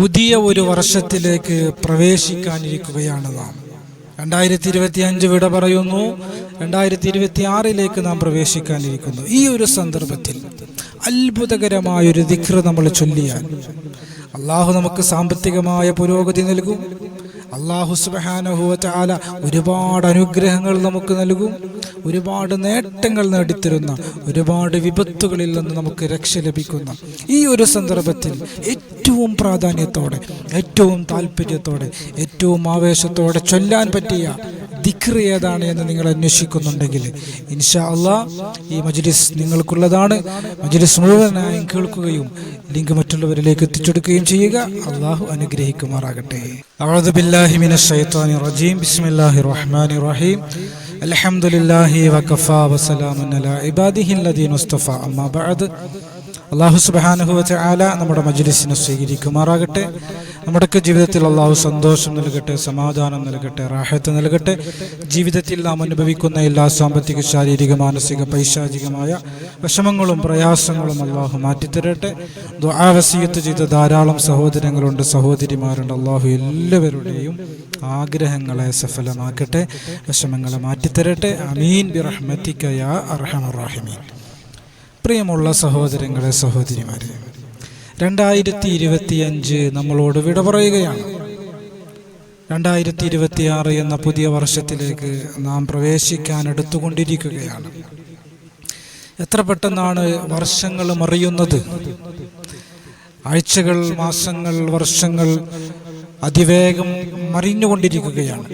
പുതിയ ഒരു വർഷത്തിലേക്ക് പ്രവേശിക്കാനിരിക്കുകയാണ് നാം രണ്ടായിരത്തി ഇരുപത്തി അഞ്ച് വിട പറയുന്നു. രണ്ടായിരത്തി ഇരുപത്തി ആറിലേക്ക് നാം പ്രവേശിക്കാനിരിക്കുന്നു. ഈ ഒരു സന്ദർഭത്തിൽ അത്ഭുതകരമായൊരു ദിക്ർ നമ്മൾ ചൊല്ലിയാൽ അള്ളാഹു നമുക്ക് സാമ്പത്തികമായ പുരോഗതി നൽകും. അള്ളാഹു സുബാനഹുവ ചാല ഒരുപാട് അനുഗ്രഹങ്ങൾ നമുക്ക് നൽകും. ഒരുപാട് നേട്ടങ്ങൾ നേടിത്തരുന്ന ഒരുപാട് വിപത്തുകളിൽ നിന്ന് നമുക്ക് രക്ഷ ലഭിക്കുന്ന ഈ ഒരു സന്ദർഭത്തിൽ ഏറ്റവും പ്രാധാന്യത്തോടെ ഏറ്റവും താല്പര്യത്തോടെ ഏറ്റവും ആവേശത്തോടെ ചൊല്ലാൻ പറ്റിയ ദിക്ർ ഏതാണ് എന്ന് നിങ്ങൾ അന്വേഷിക്കുന്നുണ്ടെങ്കിൽ ഇൻഷാ അള്ളാ ഈ മജ്ലിസ് നിങ്ങൾക്കുള്ളതാണ്. മജ്ലിസ് മുഴുവനായും കേൾക്കുകയും ലിങ്ക് മറ്റുള്ളവരിലേക്ക് എത്തിച്ചെടുക്കുകയും ചെയ്യുക. അള്ളാഹു അനുഗ്രഹിക്കുമാറാകട്ടെ. അഊദു ബില്ലാഹി മിനശ് റജീം. ബിസ്മില്ലാഹിർ റഹ്മാനിർ റഹീം. അൽഹംദുലില്ലാഹി വകഫാ وسلام അലാ عباده الذين اصطفى അമ്മാ ബഅദ്. അള്ളാഹു സുബാനുഹു ആല നമ്മുടെ മജ്ലിസിനെ സ്വീകരിക്കുമാറാകട്ടെ. നമ്മുടെയൊക്കെ ജീവിതത്തിൽ അള്ളാഹു സന്തോഷം നൽകട്ടെ സമാധാനം നൽകട്ടെ റാഹത്ത് നൽകട്ടെ. ജീവിതത്തിൽ നാം അനുഭവിക്കുന്ന എല്ലാ സാമ്പത്തിക ശാരീരിക മാനസിക പൈശാചികമായ വിഷമങ്ങളും പ്രയാസങ്ങളും അള്ളാഹു മാറ്റിത്തരട്ടെ. ദ്വാവസീയത്ത് ചെയ്ത ധാരാളം സഹോദരങ്ങളുണ്ട് സഹോദരിമാരുണ്ട്. അള്ളാഹു എല്ലാവരുടെയും ആഗ്രഹങ്ങളെ സഫലമാക്കട്ടെ വിഷമങ്ങളെ മാറ്റിത്തരട്ടെ. അമീൻ ബിറഹ്മിക്കയാഹമുറാഹിമീൻ അർഹമറാഹിമീൻ പ്രിയമുള്ള സഹോദരങ്ങളെ സഹോദരിമാരെ രണ്ടായിരത്തി ഇരുപത്തിയഞ്ച് നമ്മളോട് വിട പറയുകയാണ്. രണ്ടായിരത്തി ഇരുപത്തിയാറ് എന്ന പുതിയ വർഷത്തിലേക്ക് നാം പ്രവേശിക്കാൻ എടുത്തുകൊണ്ടിരിക്കുകയാണ്. എത്ര പെട്ടെന്നാണ് വർഷങ്ങൾ മറിയുന്നത്? ആഴ്ചകൾ മാസങ്ങൾ വർഷങ്ങൾ അതിവേഗം മറിഞ്ഞുകൊണ്ടിരിക്കുകയാണ്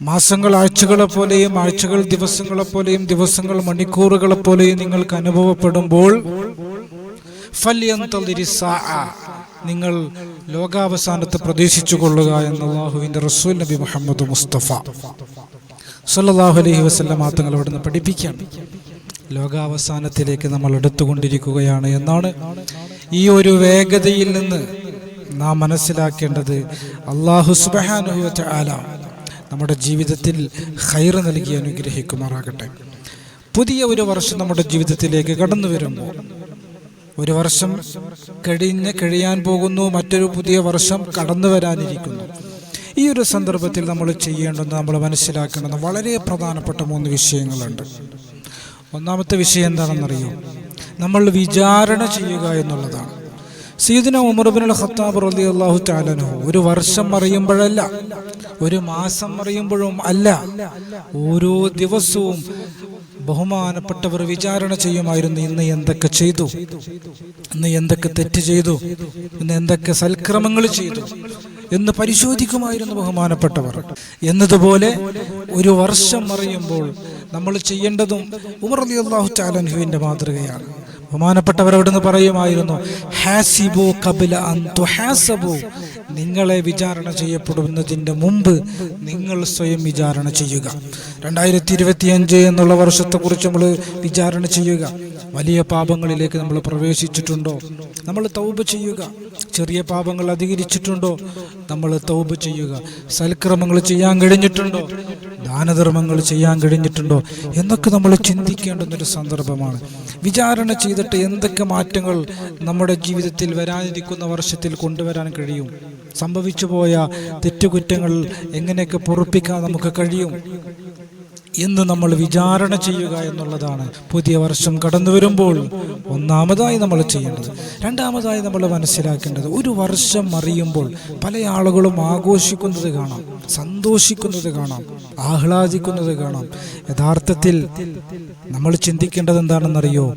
മാസങ്ങൾ ആഴ്ചകളെ പോലെയും ആഴ്ചകൾ ദിവസങ്ങളെ പോലെയും ദിവസങ്ങൾ മണിക്കൂറുകളെ പോലെയും നിങ്ങൾക്ക് അനുഭവപ്പെടുമ്പോൾ. നിങ്ങൾ ലോകാവസാനത്തെ പ്രതീക്ഷിച്ചു കൊള്ളുക എന്ന് അള്ളാഹുവിന്റെ റസൂൽ നബി മുഹമ്മദ് മുസ്തഫ സല്ലല്ലാഹു അലൈഹി വസല്ലം തങ്ങൾ അവിടുന്ന് പഠിപ്പിക്കുകയാണ് ലോകാവസാനത്തിലേക്ക് നമ്മൾ എടുത്തുകൊണ്ടിരിക്കുകയാണ് എന്നാണ് ഈ ഒരു വേഗതയിൽ നിന്ന് നാം മനസ്സിലാക്കേണ്ടത് അള്ളാഹു സുബ്ഹാനഹു വ തആല നമ്മുടെ ജീവിതത്തിൽ ഹൈർ നൽകി അനുഗ്രഹിക്കുമാറാകട്ടെ. പുതിയ ഒരു വർഷം നമ്മുടെ ജീവിതത്തിലേക്ക് കടന്നു വരുമ്പോൾ ഒരു വർഷം കഴിഞ്ഞ് കഴിയാൻ പോകുന്നു മറ്റൊരു പുതിയ വർഷം കടന്നു വരാനിരിക്കുന്നു. ഈ ഒരു സന്ദർഭത്തിൽ നമ്മൾ ചെയ്യേണ്ടത് നമ്മൾ മനസ്സിലാക്കേണ്ടത് വളരെ പ്രധാനപ്പെട്ട മൂന്ന് വിഷയങ്ങളുണ്ട്. ഒന്നാമത്തെ വിഷയം എന്താണെന്നറിയോ? നമ്മൾ വിചാരണ ചെയ്യുക എന്നുള്ളതാണ്. സീദിന ഉമർബിൻ ഖത്താബ് റലി അള്ളാഹു താലനു ഒരു വർഷം അറിയുമ്പോഴല്ല ഒരു മാസം അറിയുമ്പോഴും അല്ല ഓരോ ദിവസവും ബഹുമാനപ്പെട്ടവർ വിചാരണ ചെയ്യുമായിരുന്നു ഇന്ന് എന്തൊക്കെ ചെയ്തു ഇന്ന് എന്തൊക്കെ തെറ്റ് ചെയ്തു ഇന്ന് എന്തൊക്കെ സൽക്രമങ്ങൾ ചെയ്തു എന്ന് പരിശോധിക്കുമായിരുന്നു ബഹുമാനപ്പെട്ടവർ. എന്നതുപോലെ ഒരു വർഷം അറിയുമ്പോൾ നമ്മൾ ചെയ്യേണ്ടതും ഉമർ അലി അള്ളാഹു ചാലൻഹുവിന്റെ മാതൃകയാണ്. ബഹുമാനപ്പെട്ടവർ അവിടുന്ന് പറയുമായിരുന്നു ഹാസിബു കപില അന്തു ഹാസബു നിങ്ങളെ വിചാരണ ചെയ്യപ്പെടുന്നതിന്റെ മുമ്പ് നിങ്ങൾ സ്വയം വിചാരണ ചെയ്യുക. രണ്ടായിരത്തി ഇരുപത്തിയഞ്ച് എന്നുള്ള വർഷത്തെക്കുറിച്ച് നമ്മൾ വിചാരണ ചെയ്യുക. വലിയ പാപങ്ങളിലേക്ക് നമ്മൾ പ്രവേശിച്ചിട്ടുണ്ടോ? നമ്മൾ തൗബ ചെയ്യുക. ചെറിയ പാപങ്ങൾ അധികരിച്ചിട്ടുണ്ടോ? നമ്മൾ തൗബ ചെയ്യുക. സൽക്രമങ്ങൾ ചെയ്യാൻ കഴിഞ്ഞിട്ടുണ്ടോ? ദാനധർമ്മങ്ങൾ ചെയ്യാൻ കഴിഞ്ഞിട്ടുണ്ടോ എന്നൊക്കെ നമ്മൾ ചിന്തിക്കേണ്ടുന്നൊരു സന്ദർഭമാണ്. വിചാരണ ചെയ്തിട്ട് എന്തൊക്കെ മാറ്റങ്ങൾ നമ്മുടെ ജീവിതത്തിൽ വരാനിരിക്കുന്ന വർഷത്തിൽ കൊണ്ടുവരാൻ കഴിയും? സംഭവിച്ചു പോയ തെറ്റുകുറ്റങ്ങൾ എങ്ങനെയൊക്കെ പൊറുപ്പിക്കാൻ നമുക്ക് കഴിയും? എന്ന് നമ്മൾ വിചാരണ ചെയ്യുക എന്നുള്ളതാണ് പുതിയ വർഷം കടന്നു വരുമ്പോൾ ഒന്നാമതായി നമ്മൾ ചെയ്യേണ്ടത്. രണ്ടാമതായി നമ്മൾ മനസ്സിലാക്കേണ്ടത് ഒരു വർഷം അറിയുമ്പോൾ പല ആളുകളും ആഘോഷിക്കുന്നത് കാണാം. സന്തോഷിക്കുന്നത് കാണാം ആഹ്ലാദിക്കുന്നത് കാണാം. യഥാർത്ഥത്തിൽ നമ്മൾ ചിന്തിക്കേണ്ടത് എന്താണെന്നറിയോ?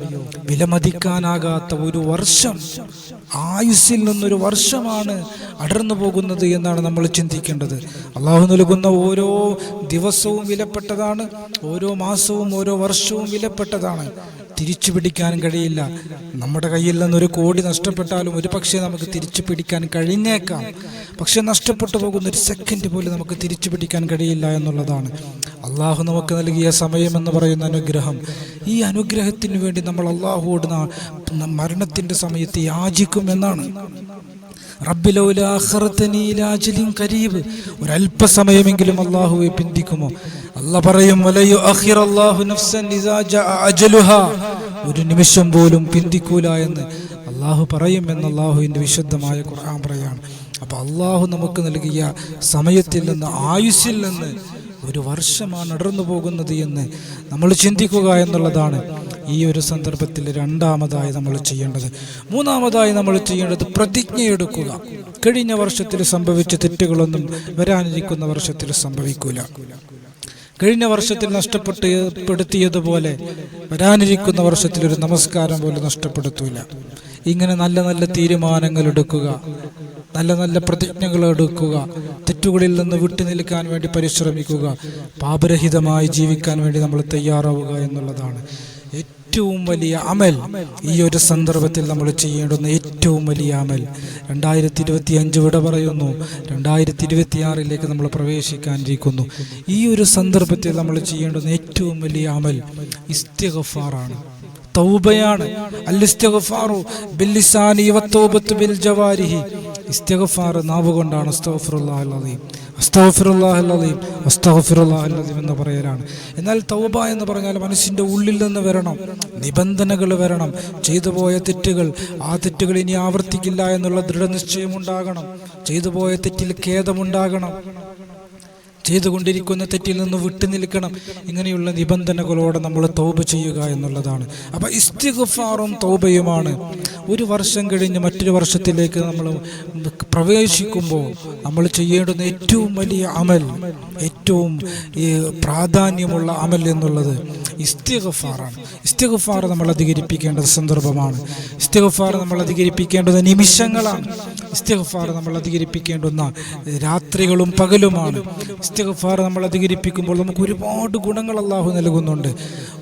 വിലമതിക്കാനാകാത്ത ഒരു വർഷം ആയുസ്സിൽ നിന്നൊരു വർഷമാണ് അടർന്നു പോകുന്നത് എന്നാണ് നമ്മൾ ചിന്തിക്കേണ്ടത്. അള്ളാഹു നൽകുന്ന ഓരോ ദിവസവും വിലപ്പെട്ടതാണ് ഓരോ മാസവും ഓരോ വർഷവും വിലപ്പെട്ടതാണ്. തിരിച്ചു പിടിക്കാൻ കഴിയില്ല. നമ്മുടെ കയ്യിൽ നിന്നൊരു കോടി നഷ്ടപ്പെട്ടാലും ഒരു പക്ഷേ നമുക്ക് തിരിച്ചു പിടിക്കാൻ കഴിഞ്ഞേക്കാം. പക്ഷെ നഷ്ടപ്പെട്ടു പോകുന്ന ഒരു സെക്കൻഡ് പോലും നമുക്ക് തിരിച്ചു പിടിക്കാൻ കഴിയില്ല എന്നുള്ളതാണ്. അള്ളാഹു നമുക്ക് നൽകിയ സമയം എന്ന് പറയുന്ന അനുഗ്രഹം. ഈ അനുഗ്രഹത്തിന് വേണ്ടി നമ്മൾ അള്ളാഹുവോട് മരണത്തിന്റെ സമയത്ത് യാചിക്കും എന്നാണ്. റബ്ബിലൗലാഖറത്തനീലാജലിൻ കരീബ്. ഒരല്പസമയമെങ്കിലും അള്ളാഹുവെ പിന്തിക്കുമോ? അല്ല പറയും ഒരു നിമിഷം പോലും പിന്തിക്കൂല എന്ന് അള്ളാഹു പറയും എന്ന് അള്ളാഹുവിന്റെ വിശുദ്ധമായ ഖുർആൻ പറയാണ്. അപ്പോൾ അള്ളാഹു നമുക്ക് നൽകിയ സമയത്തിൽ നിന്ന് ആയുസ്സിൽ നിന്ന് ഒരു വർഷമാണ് നടന്നു പോകുന്നത് എന്ന് നമ്മൾ ചിന്തിക്കുക എന്നുള്ളതാണ് ഈ ഒരു സന്ദർഭത്തിൽ രണ്ടാമതായി നമ്മൾ ചെയ്യേണ്ടത്. മൂന്നാമതായി നമ്മൾ ചെയ്യേണ്ടത് പ്രതിജ്ഞയെടുക്കുക കഴിഞ്ഞ വർഷത്തിൽ സംഭവിച്ച തെറ്റുകളൊന്നും വരാനിരിക്കുന്ന വർഷത്തിൽ സംഭവിക്കൂല. കഴിഞ്ഞ വർഷത്തിൽ നഷ്ടപ്പെട്ട് പെടുത്തിയതുപോലെ വരാനിരിക്കുന്ന വർഷത്തിൽ ഒരു നമസ്കാരം പോലും നഷ്ടപ്പെടുത്തൂല. ഇങ്ങനെ നല്ല നല്ല തീരുമാനങ്ങൾ എടുക്കുക നല്ല നല്ല പ്രതിജ്ഞകൾ എടുക്കുക തെറ്റുകളിൽ നിന്ന് വിട്ടു നിൽക്കാൻ വേണ്ടി പരിശ്രമിക്കുക പാപരഹിതമായി ജീവിക്കാൻ വേണ്ടി നമ്മൾ തയ്യാറാവുക എന്നുള്ളതാണ്. ഏറ്റവും വലിയ അമൽ ഈ ഒരു സന്ദർഭത്തിൽ നമ്മൾ ചെയ്യേണ്ടുന്ന ഏറ്റവും വലിയ അമൽ. രണ്ടായിരത്തി ഇരുപത്തി അഞ്ച് വിട പറയുന്നു. രണ്ടായിരത്തി ഇരുപത്തി ആറിലേക്ക് നമ്മൾ പ്രവേശിക്കാനിരിക്കുന്നു. ഈ ഒരു സന്ദർഭത്തിൽ നമ്മൾ ചെയ്യേണ്ടുന്ന ഏറ്റവും വലിയ അമൽ ഇസ്തിഗഫാറാണ്. തൗബയാണ്. അല്ലിസ്തിഗ്ഫാറു ബില്ലിസാനി വത്തോബത്ത് ബിൽ ജവാരിഹി. ഇസ്തിഗ്ഫാർ നാവ് കൊണ്ടാണ് അലീം അസ്തഗ്ഫിറുല്ലാഹൽ അലീം എന്ന് പറയലാണ്. എന്നാൽ തൗബ എന്ന് പറഞ്ഞാൽ മനുഷ്യന്റെ ഉള്ളിൽ നിന്ന് വരണം നിബന്ധനകൾ വരണം ചെയ്തു പോയ തെറ്റുകൾ ആ തെറ്റുകൾ ഇനി ആവർത്തിക്കില്ല എന്നുള്ള ദൃഢനിശ്ചയം ഉണ്ടാകണം ചെയ്തു പോയ തെറ്റിൽ ഖേദമുണ്ടാകണം. ചെയ്തുകൊണ്ടിരിക്കുന്ന തെറ്റിൽ നിന്ന് വിട്ടു നിൽക്കണം. ഇങ്ങനെയുള്ള നിബന്ധനകളോടെ നമ്മൾ തൗബ ചെയ്യുക എന്നുള്ളതാണ്. അപ്പം ഇസ്തിഗഫാറും തൗബയുമാണ്. ഒരു വർഷം കഴിഞ്ഞ് മറ്റൊരു വർഷത്തിലേക്ക് നമ്മൾ പ്രവേശിക്കുമ്പോൾ നമ്മൾ ചെയ്യേണ്ടുന്ന ഏറ്റവും വലിയ അമൽ ഏറ്റവും പ്രാധാന്യമുള്ള അമൽ എന്നുള്ളത് ഇസ്തിഗഫാറാണ്. ഇസ്തിഗഫാർ നമ്മൾ അധികരിപ്പിക്കേണ്ട സന്ദർഭമാണ്. ഇസ്തിഗഫാർ നമ്മൾ അധികരിപ്പിക്കേണ്ടത് നിമിഷങ്ങളാണ്. ഇസ്തിഗഫാർ നമ്മൾ അധികരിപ്പിക്കേണ്ടുന്ന രാത്രികളും പകലുമാണ്. ഇസ്തിഗഫാർ നമ്മൾ അധികരിപ്പിക്കുമ്പോൾ നമുക്ക് ഒരുപാട് ഗുണങ്ങൾ അള്ളാഹു നൽകുന്നുണ്ട്.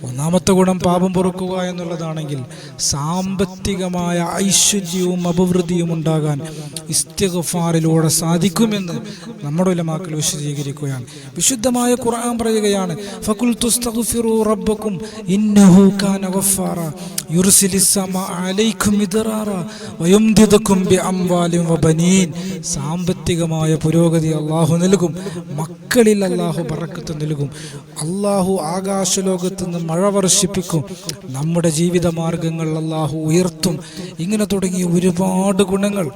ഒന്നാമത്തെ ഗുണം പാപം പൊറുക്കുക എന്നുള്ളതാണെങ്കിൽ സാമ്പത്തികമായ ഐശ്വര്യവും അഭിവൃദ്ധിയും ഉണ്ടാകാൻ ഇസ്തിഗഫാറിലൂടെ സാധിക്കുമെന്ന് നമ്മുടെ ഉലമാക്കൾ വിശദീകരിക്കുകയാണ്. വിശുദ്ധമായ ഖുർആൻ പറയുകയാണ് ഫകുൽ തുസ്തഗ്ഫിറു റബ്ബക്കും ഇന്നഹു കാന ഗഫാറ യുർസിലിസ് സമാ അലൈക്കും മിദ്റാറ വയുംദിദക്കും ബിഅംവാലിൻ വബനീൻ സാമ്പത്തികമായ പുരോഗതി അള്ളാഹു നൽകും മക്കളിൽ അള്ളാഹു ബറക്കത്ത് നൽകും. അള്ളാഹു ആകാശലോകത്ത് നിന്ന് മഴ വർഷിപ്പിക്കും നമ്മുടെ ജീവിത മാർഗങ്ങൾ അള്ളാഹു ഉയർത്തും. ഇങ്ങനെ തുടങ്ങിയ ഒരുപാട് ഗുണങ്ങൾ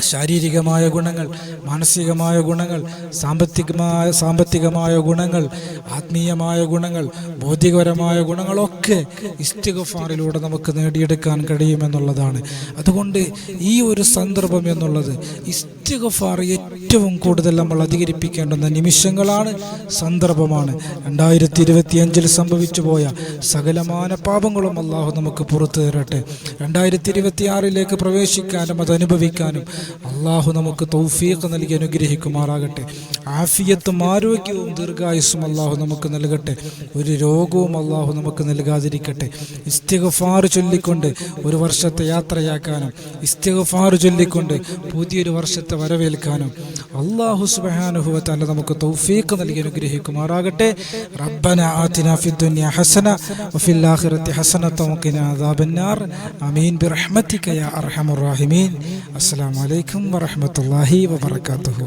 ശാരീരികമായ ഗുണങ്ങൾ മാനസികമായ ഗുണങ്ങൾ സാമ്പത്തികമായ സാമ്പത്തികമായ ഗുണങ്ങൾ ആത്മീയമായ ഗുണങ്ങൾ ബൗദ്ധികപരമായ ഗുണങ്ങളൊക്കെ ഇസ്തിഗഫാറിലൂടെ നമുക്ക് നേടിയെടുക്കാൻ കഴിയുമെന്നുള്ളതാണ്. അതുകൊണ്ട് ഈ ഒരു സന്ദർഭം എന്നുള്ളത് ഇസ്തിഗഫാർ ഏറ്റവും കൂടുതൽ നമ്മൾ അധികരിപ്പിക്കേണ്ടുന്ന നിമിഷങ്ങളാണ് സന്ദർഭമാണ്. രണ്ടായിരത്തി ഇരുപത്തി അഞ്ചിൽ സംഭവിച്ചു പോയ സകലമാന പാപങ്ങളും അള്ളാഹു നമുക്ക് പുറത്തു തരട്ടെ. രണ്ടായിരത്തി ഇരുപത്തി ആറിലേക്ക് പ്രവേശിക്കാനും അത് അനുഭവിക്കാനും അള്ളാഹു നമുക്ക് തൗഫീഖ് നൽകി അനുഗ്രഹിക്കുമാറാകട്ടെ. ആഫിയത്തും ആരോഗ്യവും ദീർഘായുസ്സും അള്ളാഹു നമുക്ക് നൽകട്ടെ. ഒരു രോഗവും അള്ളാഹു നമുക്ക് നൽകാതിരിക്കട്ടെ. ഇസ്തിഗഫാർ ചൊല്ലിക്കൊണ്ട് ഒരു വർഷത്തെ യാത്രയാക്കാനും ഇസ്തിഗഫാർ ചൊല്ലിക്കൊണ്ട് പുതിയൊരു വർഷത്തെ വരവേൽക്കാനും അള്ളാഹു സുബാനുഭവത്തല്ല നമുക്ക് തൗഫീഖ് നൽകി അനുഗ്രഹിക്കുമാറാകട്ടെ. റബ്ബന ആതിന ഫിദ്ദുനിയ ഹസന വഫിൽ ആഖിറതി ഹസനത വഖിന അദാബന്നാർ. ആമീൻ. ബിറഹ്മതിക യാ അർഹമർ റഹീമീൻ. അസ്സലാമു അലൈക്കും വറഹ്മത്തുള്ളാഹി വബറകാതുഹു